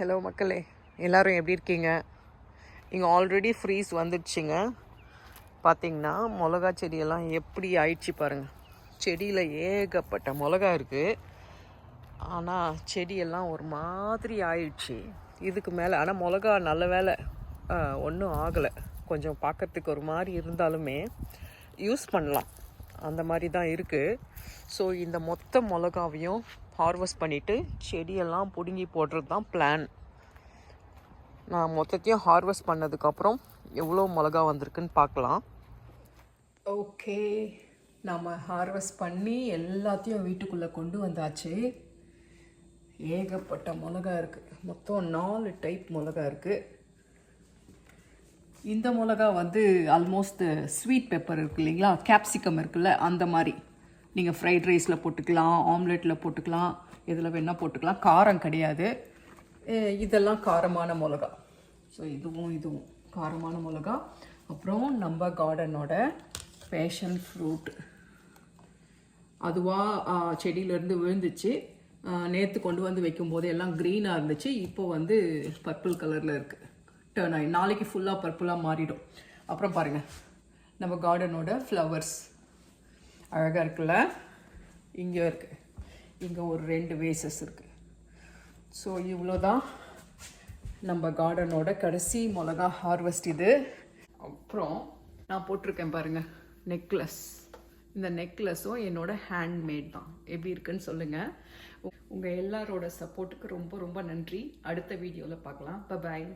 Hello மக்களே. எல்லோரும் எப்படி இருக்கீங்க? இங்கே ஆல்ரெடி ஃப்ரீஸ் வந்துடுச்சிங்க. பார்த்தீங்கன்னா மிளகா செடியெல்லாம் எப்படி ஆயிடுச்சு பாருங்கள் செடியில் ஏகப்பட்ட மிளகா இருக்குது ஆனால் செடியெல்லாம் ஒரு மாதிரி ஆயிடுச்சு. இதுக்கு மேலே ஆனால் மிளகா நல்ல வேலை ஒன்றும் ஆகலை. கொஞ்சம் பார்க்கறதுக்கு ஒரு மாதிரி இருந்தாலுமே யூஸ் பண்ணலாம். அந்த மாதிரி தான் இருக்குது ஸோ இந்த மொத்த மிளகாவையும் ஹார்வெஸ்ட் பண்ணிவிட்டு செடியெல்லாம் பிடுங்கி போடுறது தான் பிளான் நான் மொத்தத்தையும் ஹார்வெஸ்ட் பண்ணதுக்கப்புறம் எவ்வளோ மிளகா வந்திருக்குன்னு பார்க்கலாம். ஓகே நம்ம ஹார்வெஸ்ட் பண்ணி எல்லாத்தையும் வீட்டுக்குள்ளே கொண்டு வந்தாச்சு. ஏகப்பட்ட மிளகா இருக்குது மொத்தம் நாலு டைப் மிளகா இருக்குது இந்த மிளகா வந்து ஆல்மோஸ்ட் ஸ்வீட் பெப்பர் இருக்கு இல்லைங்களா? கேப்சிகம் இருக்குல்ல அந்த மாதிரி. நீங்கள் ஃப்ரைட் ரைஸில் போட்டுக்கலாம் ஆம்லெட்டில் போட்டுக்கலாம் இதில் வேணால் போட்டுக்கலாம். காரம் கிடையாது. இதெல்லாம் காரமான மிளகா. ஸோ இதுவும் இதுவும். காரமான மிளகா. அப்புறம் நம்ம கார்டனோட பேஷன் ஃப்ரூட் அதுவாக செடியிலேருந்து விழுந்துச்சு. நேற்று கொண்டு வந்து வைக்கும்போது எல்லாம் க்ரீனாக இருந்துச்சு. இப்போ வந்து பர்பிள் கலரில் இருக்குது டேர்ன் ஆகி நாளைக்கு ஃபுல்லாக பர்பிளாக மாறிடும். அப்புறம் பாருங்கள் நம்ம கார்டனோட ஃப்ளவர்ஸ் அழகாக இருக்குல்ல? இங்கே இருக்குது இங்கே ஒரு ரெண்டு வேசஸ் இருக்குது ஸோ இவ்வளோ தான் நம்ம கார்டனோட கடைசி மிளகா ஹார்வெஸ்ட் இது. அப்புறம் நான் போட்டிருக்கேன் பாருங்கள் நெக்லஸ் இந்த நெக்லஸும் என்னோடய ஹேண்ட்மேட் தான். எப்படி இருக்குன்னு சொல்லுங்கள் உங்கள் எல்லாரோட சப்போர்ட்டுக்கு ரொம்ப ரொம்ப நன்றி. அடுத்த வீடியோவில் பார்க்கலாம். பாய்